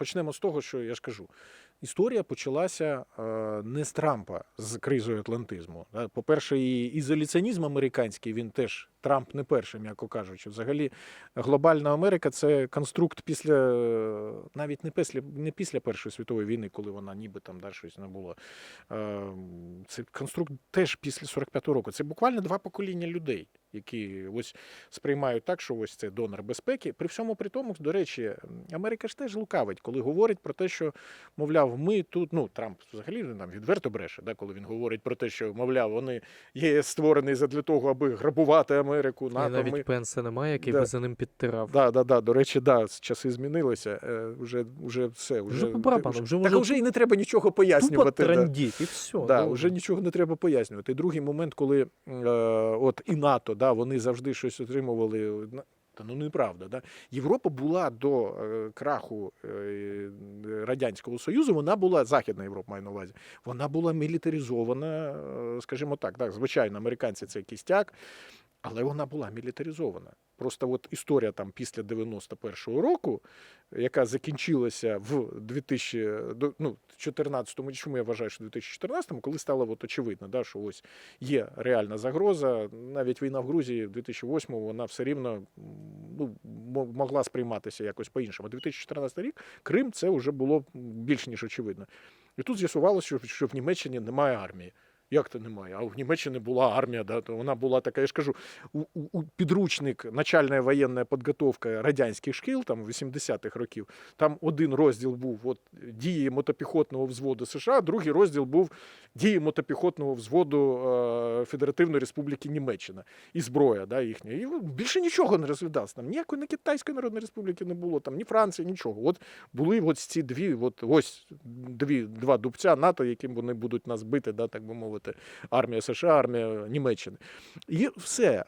почнемо з того, що я ж кажу. Історія почалася е, не з Трампа з кризою атлантизму. По-перше, і ізоляціонізм американський він теж Трамп не перший, м'яко кажучи. Взагалі, глобальна Америка це конструкт після навіть не після не після Першої світової війни, коли вона ніби там да, щось не було. Е, Це конструкт теж після 45-го року. Це буквально два покоління людей, які ось сприймають так, що ось це донор безпеки. При всьому при тому, до речі, Америка ж теж лукавить, коли говорить про те, що мовляв, ми тут, ну Трамп взагалі там відверто бреше, да, коли він говорить про те, що мовляв, вони є створені задля того, аби грабувати Америку, І НАТО. навіть Ми... Пенса немає, який Да. би за ним підтирав. Да, да, да. До речі, да, часи змінилися. Е, вже, вже все. Вже, Вже по барабану, вже так вже і не треба нічого Тупо пояснювати. да. і все. Да, вже нічого не треба пояснювати. Другий момент, коли е, от і НАТО, да, вони завжди щось отримували. Та ну неправда, да. Європа була до е, краху е, Радянського Союзу, вона була Західна Європа, маю на увазі. Вона була мілітаризована, е, скажімо так, так, звичайно, американці це кістяк, але вона була мілітаризована. Просто от історія там після 91-го року, яка закінчилася в 2014-му, чому я вважаю, що в 2014-му, коли стало от очевидно, да, що ось є реальна загроза. Навіть війна в Грузії в 2008-му вона все рівно ну, могла сприйматися якось по-іншому. 2014 рік Крим це вже було більш ніж очевидно. І тут з'ясувалося, що, в Німеччині немає армії. Як то немає? А в Німеччині була армія, да, то вона була така, я ж кажу, у, у, підручник начальна воєнна підготовка радянських шкіл, там 80-х років, там один розділ був от, дії мотопіхотного взводу США, другий розділ був дії мотопіхотного взводу е, Федеративної Республіки Німеччина і зброя да, їхня. І більше нічого не розглядалося. Там ніякої не Китайської Народної Республіки не було, там ні Франції, нічого. От були ось ці дві, от ось дві, два дубця НАТО, яким вони будуть нас бити, да, так би мовити, армія США, армія Німеччини. І все.